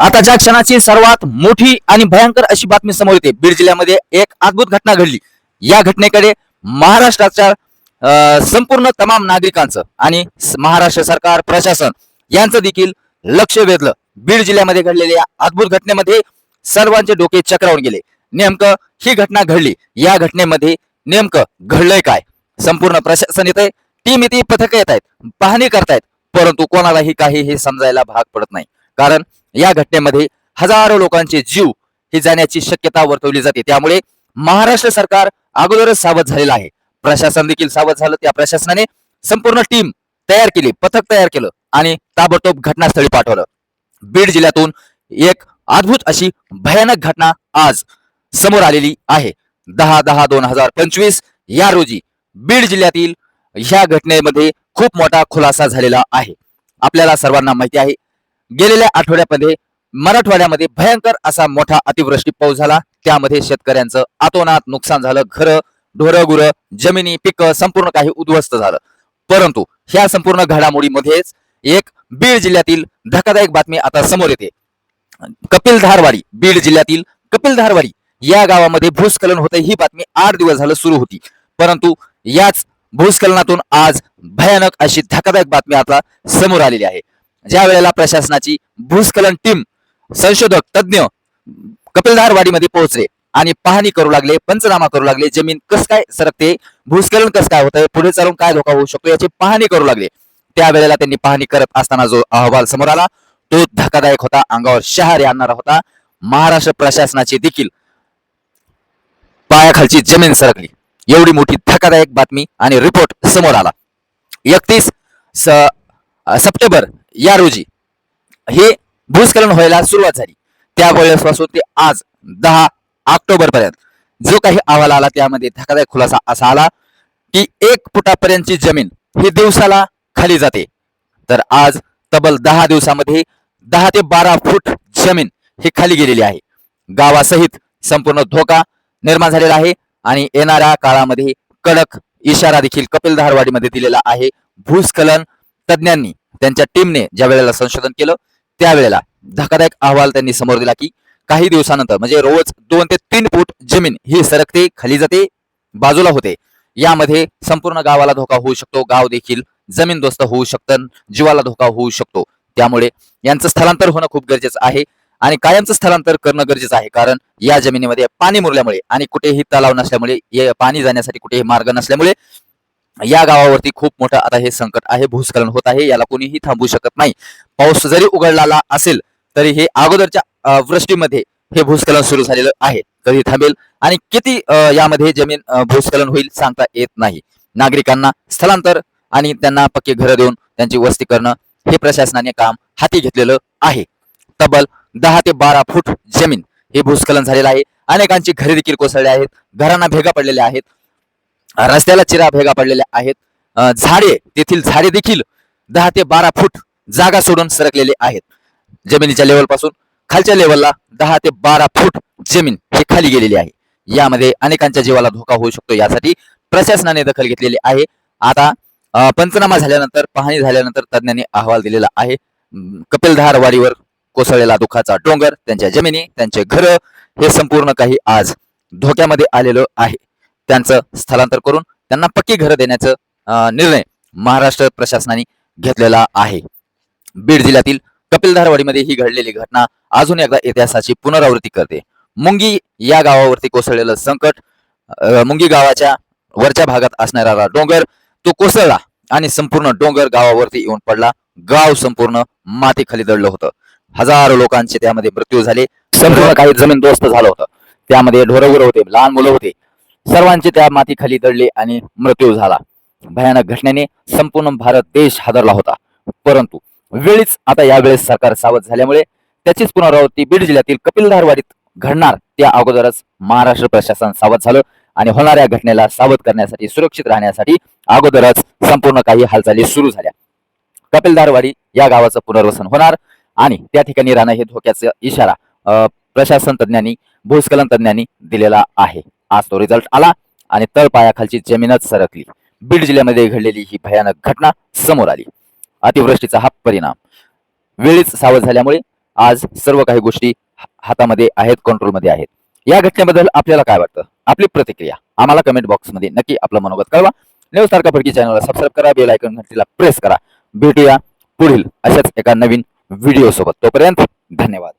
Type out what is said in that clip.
आताच्या क्षणाची सर्वात मोठी आणि भयंकर अशी बातमी समोर येते. बीड जिल्ह्यामध्ये एक अद्भुत घटना घडली. या घटनेकडे महाराष्ट्राच्या संपूर्ण तमाम नागरिकांचं आणि महाराष्ट्र सरकार प्रशासन यांचं देखील लक्ष वेधलं. बीड जिल्ह्यामध्ये घडलेल्या अद्भुत घटनेमध्ये सर्वांचे डोके चक्रावून गेले. नेमकं ही घटना घडली. या घटनेमध्ये नेमकं घडलंय काय? संपूर्ण प्रशासन येत टीम येते पथक येत आहेत पाहणी करतायत परंतु कोणालाही काही हे समजायला भाग पडत नाही. कारण या घटनेमध्ये हजारो लोकांचे जीव ही जाण्याची शक्यता वर्तवली जाते. त्यामुळे महाराष्ट्र सरकार अगोदरच सावध झालेलं आहे. प्रशासन देखील सावध झालं. त्या प्रशासनाने संपूर्ण टीम तयार केली पथक तयार केलं आणि ताबडतोब घटनास्थळी पाठवलं. बीड जिल्ह्यातून एक अद्भुत अशी भयानक घटना आज समोर आलेली आहे. दहा दहा दोन हजार पंचवीस या रोजी बीड जिल्ह्यातील ह्या घटनेमध्ये खूप मोठा खुलासा झालेला आहे. आपल्याला सर्वांना माहिती आहे गेलेल्या आठवड्यामध्ये मराठवाड्यामध्ये भयंकर असा मोठा अतिवृष्टी पाऊस झाला. त्यामध्ये शेतकऱ्यांचं आतोनात नुकसान झालं. घरं ढोरं गुरं जमिनी पिकं संपूर्ण काही उद्ध्वस्त झालं. परंतु ह्या संपूर्ण घडामोडीमध्येच एक बीड जिल्ह्यातील धक्कादायक बातमी आता समोर येते. कपिल धारवाडी बीड जिल्ह्यातील कपिल धारवाडी या गावामध्ये भूस्खलन होते. ही बातमी आठ दिवस झालं सुरू होती. परंतु याच भूस्खलनातून आज भयानक अशी धक्कादायक बातमी आता समोर आलेली आहे. ज्या वेळेला प्रशासनाची भूस्खलन टीम संशोधक तज्ज्ञ कपिलधारवाडीमध्ये पोहोचले आणि पाहणी करू लागले पंचनामा करू लागले जमीन कस काय सरकते भूस्खलन कस काय होतंय पुढे चालून काय धोका होऊ शकतो याची पाहणी करू लागले. त्यावेळेला त्यांनी पाहणी करत असताना जो अहवाल समोर आला तो धक्कादायक होता अंगावर शहारे आणणारा होता. महाराष्ट्र प्रशासनाची देखील पायाखालची जमीन सरकली. एवढी मोठी धक्कादायक बातमी आणि रिपोर्ट समोर आला. एकतीस सप्टेंबर या रोजी हे भूस्खलन व्हायला सुरुवात झाली. त्यावेळेसपासून ते आज दहा ऑक्टोबर पर्यंत जो काही अहवाल आला त्यामध्ये धक्कादायक खुलासा असा आला की एक फुटापर्यंतची जमीन ही दिवसाला खाली जाते. तर आज तब्बल दहा दिवसामध्ये दहा ते बारा फूट जमीन ही खाली गेलेली आहे. गावासहित संपूर्ण धोका निर्माण झालेला आहे आणि येणाऱ्या काळामध्ये कडक इशारा देखील कपिल धारवाडीमध्ये दिलेला आहे. भूस्खलन तज्ज्ञांनी त्यांच्या टीमने ज्या वेळेला संशोधन केलं त्यावेळेला धक्कादायक अहवाल त्यांनी समोर दिला की काही दिवसानंतर म्हणजे रोज दोन ते तीन फूट जमीन ही सरकते खाली जाते बाजूला होते. यामध्ये संपूर्ण गावाला धोका होऊ शकतो गाव देखील जमीनदोस्त होऊ शकतं जीवाला धोका होऊ शकतो. त्यामुळे यांचं स्थलांतर होणं खूप गरजेचं आहे आणि कायमचं स्थलांतर करणं गरजेचं आहे कारण या जमिनीमध्ये पाणी मुरल्यामुळे आणि कुठेही तलाव नसल्यामुळे पाणी जाण्यासाठी कुठेही मार्ग नसल्यामुळे या गावावरती खूप मोठं आता हे संकट आहे भूस्खलन होत आहे याला कोणीही थांबू शकत नाही. पाऊस जरी उघडला असेल तरी हे अगोदरच्या वृष्टीमध्ये हे भूस्खलन सुरू झालेलं आहे. कधी थांबेल आणि किती यामध्ये जमीन भूस्खलन होईल सांगता येत नाही. नागरिकांना स्थलांतर आणि त्यांना पक्के घरं देऊन त्यांची वस्ती करणं हे प्रशासनाने काम हाती घेतलेलं आहे. तब्बल दहा ते बारा फूट जमीन हे भूस्खलन झालेलं आहे. अनेकांची घरे देखील कोसळली आहेत घरांना भेगा पडलेल्या आहेत. रस्त्याला चिरा भेगा पडलेल्या आहेत. झाडे तेथील झाडे देखील दहा ते बारा फूट जागा सोडून सरकलेले आहेत. जमिनीच्या लेवलपासून खालच्या लेवलला दहा ते बारा फूट जमीन ही खाली गेलेली आहे. यामध्ये अनेकांच्या जीवाला धोका होऊ शकतो यासाठी प्रशासनाने दखल घेतलेली आहे. आता पंचनामा झाल्यानंतर पाहणी झाल्यानंतर तज्ञांनी अहवाल दिलेला आहे. कपिलधार वाडीवर कोसळलेला दुखाचा डोंगर त्यांच्या जमिनी त्यांचे घर हे संपूर्ण काही आज धोक्यामध्ये आलेलं आहे. त्यांचं स्थलांतर करून त्यांना पक्की घरं देण्याचं निर्णय महाराष्ट्र प्रशासनाने घेतलेला आहे. बीड जिल्ह्यातील कपिलधारवाडीमध्ये ही घडलेली घटना अजून एकदा इतिहासाची पुनरावृत्ती करते. मुंगी या गावावरती कोसळलेलं संकट अं, मुंगी गावाच्या वरच्या भागात असणारा डोंगर तो कोसळला आणि संपूर्ण डोंगर गावावरती येऊन पडला. गाव संपूर्ण मातीखाली दडलं होतं. हजारो लोकांचे त्यामध्ये मृत्यू झाले. संपूर्ण काही जमीन दोस्त झालं होतं. त्यामध्ये ढोरगुर होते लहान मुलं होते. सर्वांचे त्या मातीखाली दडले आणि मृत्यू झाला. भयानक घटनेने संपूर्ण भारत देश हादरला होता. परंतु वेळीच आता यावेळेस सरकार सावध झाल्यामुळे त्याचीच पुनरावृत्ती बीड जिल्ह्यातील कपिलधारवाडीत घडणार. त्या अगोदरच महाराष्ट्र प्रशासन सावध झालं आणि होणाऱ्या घटनेला सावध करण्यासाठी सुरक्षित राहण्यासाठी अगोदरच संपूर्ण काही हालचाली सुरू झाल्या. कपिलधारवाडी या गावाचं पुनर्वसन होणार आणि त्या ठिकाणी राहणं हे धोक्याचा इशारा प्रशासन तज्ज्ञांनी भूस्खलन तज्ञांनी दिलेला आहे. आज तो रिझल्ट आला आणि तळपायाखालची जमीनच सरकली. बीड जिल्ह्यामध्ये घडलेली ही भयानक घटना समोर आली. अतिवृष्टीचा हा परिणाम. वेळीच सावध झाल्यामुळे आज सर्व काही गोष्टी हा- हातामध्ये आहेत कंट्रोलमध्ये आहेत. या घटनेबद्दल आपल्याला काय वाटतं? आपली प्रतिक्रिया आम्हाला कमेंट बॉक्समध्ये नक्की आपलं मनोगत कळवा. न्यूज तारका फडकी चॅनलला सबस्क्राईब करा बेल आयकॉन घंटीला प्रेस करा. भेटूया पुढील अशाच एका नवीन व्हिडिओ सोबत. तोपर्यंत धन्यवाद.